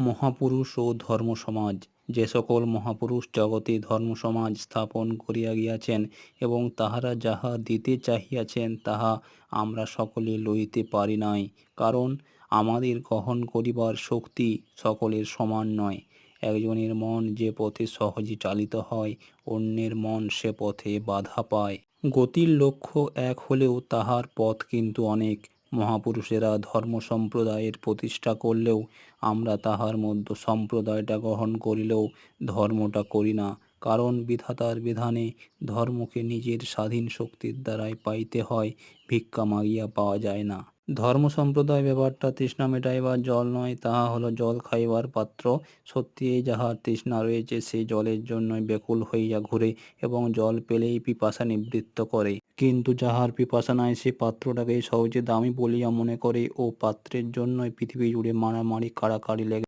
মহাপুরুষ ও ধর্ম সমাজ যে সকল মহাপুরুষ জগতে ধর্ম সমাজ স্থাপন করিয়া গিয়াছেন এবং তাহারা যাহা দিতে চাহিয়াছেন, তাহা আমরা সকলে লইতে পারি নাই। কারণ আমাদের গ্রহণ করিবার শক্তি সকলের সমান নয়। একজনের মন যে পথে সহজে চালিত হয়, অন্যের মন সে পথে বাধা পায়। গতির লক্ষ্য এক হলেও তাহার পথ কিন্তু অনেক। মহাপুরুষেরা ধর্ম সম্প্রদায়ের প্রতিষ্ঠা করলেও আমরা তাহার মধ্যে সম্প্রদায়টা গ্রহণ করিলেও ধর্মটা করি না। কারণ বিধাতার বিধানে ধর্মকে নিজের স্বাধীন শক্তির দ্বারাই পাইতে হয়, ভিক্ষা মাগিয়া পাওয়া যায় না। ধর্ম সম্প্রদায় ব্যাপারটা তৃষ্ণা মেটাইবার জল নয়, তাহা হলো জল খাইবার পাত্র। সত্যি যাহার তৃষ্ণা রয়েছে, সে জলের জন্যই ব্যাকুল হইয়া ঘুরে এবং জল পেলেই পিপাসা নিবৃত্ত করে। কিন্তু যাহার পিপাসা নাই সে পাত্রটাকে সহজে দামি বলিয়া মনে করে ও পাত্রের জন্যই পৃথিবী জুড়ে মারামারি কাড়াকাড়ি লেগে